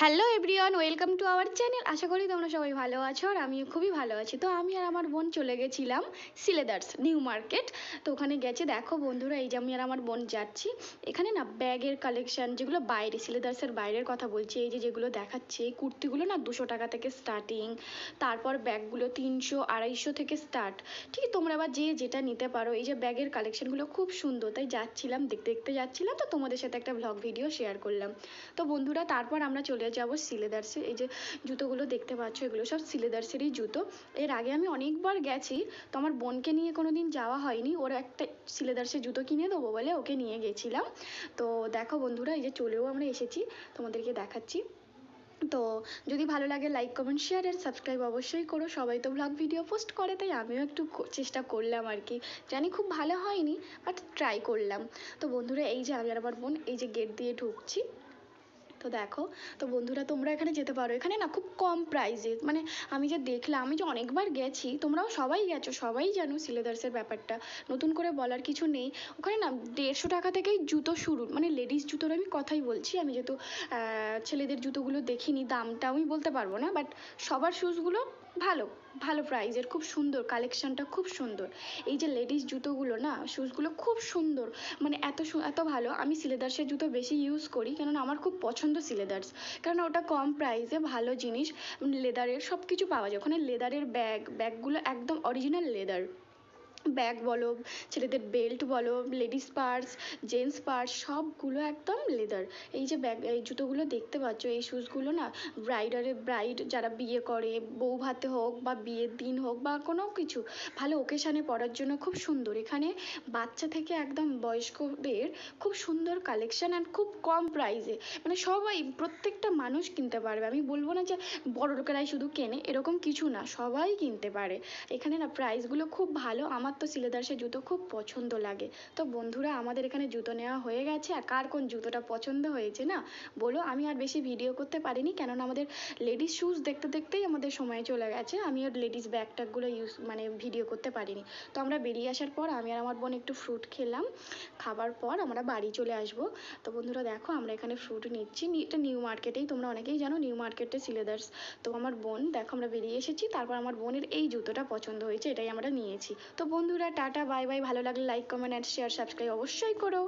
Hello everyone, welcome to our channel. আশা করি তোমরা সবাই ভালো আছো আর আমিও খুবই ভালো আছি। তো আমি আর আমার বোন চলে গেছিলাম সিলেদার্স, নিউ মার্কেট। তো ওখানে গেছে, দেখো বন্ধুরা, এই যে আমি আর আমার বোন যাচ্ছি। এখানে না ব্যাগের কালেকশন যেগুলো বাইরে সিলেদার্সের বাইরের কথা বলছি, এই যে যেগুলো দেখাচ্ছে, এই কুর্তিগুলো না দুশো টাকা থেকে স্টার্টিং তারপর ব্যাগগুলো তিনশো, আড়াইশো থেকে স্টার্ট ঠিক, তোমরা আবার যে যেটা নিতে পারো, এই যে ব্যাগের কালেকশনগুলো খুব সুন্দর। তাই যাচ্ছিলাম, দেখতে দেখতে যাচ্ছিলাম। তো তোমাদের সাথে একটা ব্লগ ভিডিও শেয়ার করলাম। তো বন্ধুরা, তারপর আমরা চলে যাব সিলেদার্সে এই যে জুতোগুলো দেখতে পাচ্ছ, এগুলো সব সিলেদার্সেরই জুতো। এর আগে আমি অনেকবার গেছি, তো আমার বোনকে নিয়ে কোনো দিন যাওয়া হয়নি। ওর একটা সিলেদার্সের জুতো কিনে দেবো বলে ওকে নিয়ে গেছিলাম। তো দেখো বন্ধুরা, এই যে চলেও আমরা এসেছি, তোমাদেরকে দেখাচ্ছি। তো যদি ভালো লাগে লাইক কমেন্ট শেয়ার আর সাবস্ক্রাইব অবশ্যই করো। সবাই তো ব্লগ ভিডিও পোস্ট করে, তাই আমিও একটু চেষ্টা করলাম আর কি। জানি খুব ভালো হয়নি বাট ট্রাই করলাম। তো বন্ধুরা, এই যে আমি আর আমার বোন এই যে গেট দিয়ে ঢুকছি। তো দেখো, তো বন্ধুরা তোমরা এখানে যেতে পারো। এখানে না খুব কম প্রাইসে মানে আমি যে দেখলাম, আমি যে অনেকবার গেছি, তোমরাও সবাই গেছো, সবাই জানো সিলেদার্সের ব্যাপারটা। নতুন করে বলার কিছু নেই। ওখানে না দেড়শো টাকা থেকেই জুতো শুরু। মানে লেডিস জুতোর আমি কথাই বলছি। আমি যেহেতু ছেলেদের জুতোগুলো দেখিনি, দামটা আমি বলতে পারব না। বাট সবার শুজগুলো ভালো ভালো প্রাইজের খুব সুন্দর কালেকশনটা খুব সুন্দর। এই যে লেডিস জুতোগুলো না শুজগুলো খুব সুন্দর মানে এত এত ভালো। আমি সিলেদার্সের জুতো বেশি ইউজ করি, কেননা আমার খুব পছন্দ সিলেদার্স। কারণ ওটা কম প্রাইসে ভালো জিনিস লেদারের সব কিছু পাওয়া যায়। ওখানে লেদারের ব্যাগ ব্যাগগুলো একদম অরিজিনাল লেদার ব্যাগ বলো, ছেলেদের বেল্ট বলো, লেডিস পার্স, জেন্টস পার্স, সবগুলো একদম লেদার। এই যে ব্যাগ, এই জুতোগুলো দেখতে পাচ্ছ, এই শুজগুলো না ব্রাইডারে ব্রাইড যারা বিয়ে করে, বউ ভাতে হোক বা বিয়ের দিন হোক বা কোনো কিছু, ভালো ওকেশানে পরার জন্য খুব সুন্দর। এখানে বাচ্চা থেকে একদম বয়স্কদের খুব সুন্দর কালেকশন অ্যান্ড খুব কম প্রাইসে মানে সবাই, প্রত্যেকটা মানুষ কিনতে পারবে। আমি বলব না যে বড় লোকেরাই শুধু কেনে, এরকম কিছু না, সবাই কিনতে পারে। এখানে না প্রাইসগুলো খুব ভালো। আমার তো সিলেদার্সের জুতো খুব পছন্দ লাগে। তো বন্ধুরা, আমাদের এখানে জুতো নেওয়া হয়ে গেছে, আর কার কোন জুতোটা পছন্দ হয়েছে না? বলো, আমি আর বেশি ভিডিও করতে পারিনি, কেননা আমাদের লেডিস শুজ দেখতে দেখতেই আমাদের সময় চলে গেছে। আমি আর লেডিস ব্যাগ ট্যাগগুলো ইউজ মানে ভিডিও করতে পারিনি। তো আমরা বেরিয়ে আসার পর আমি আর আমার বোন একটু ফ্রুট খেলাম। খাবার পর আমরা বাড়ি চলে আসব। তো বন্ধুরা, দেখো, আমরা এখানে ফ্রুট নিচ্ছি। এটা নিউ মার্কেটেই তোমরা অনেকেই জানো নিউ মার্কেটে সিলেদার্স। তো আমার বোন, দেখো, আমরা বেরিয়ে এসেছি। তারপর আমার বোনের এই জুতোটা পছন্দ হয়েছে, এটাই আমরা নিয়েছি। তো বন্ধুরা টাটা বাই বাই। ভালো লাগলে like comment and share subscribe অবশ্যই করো।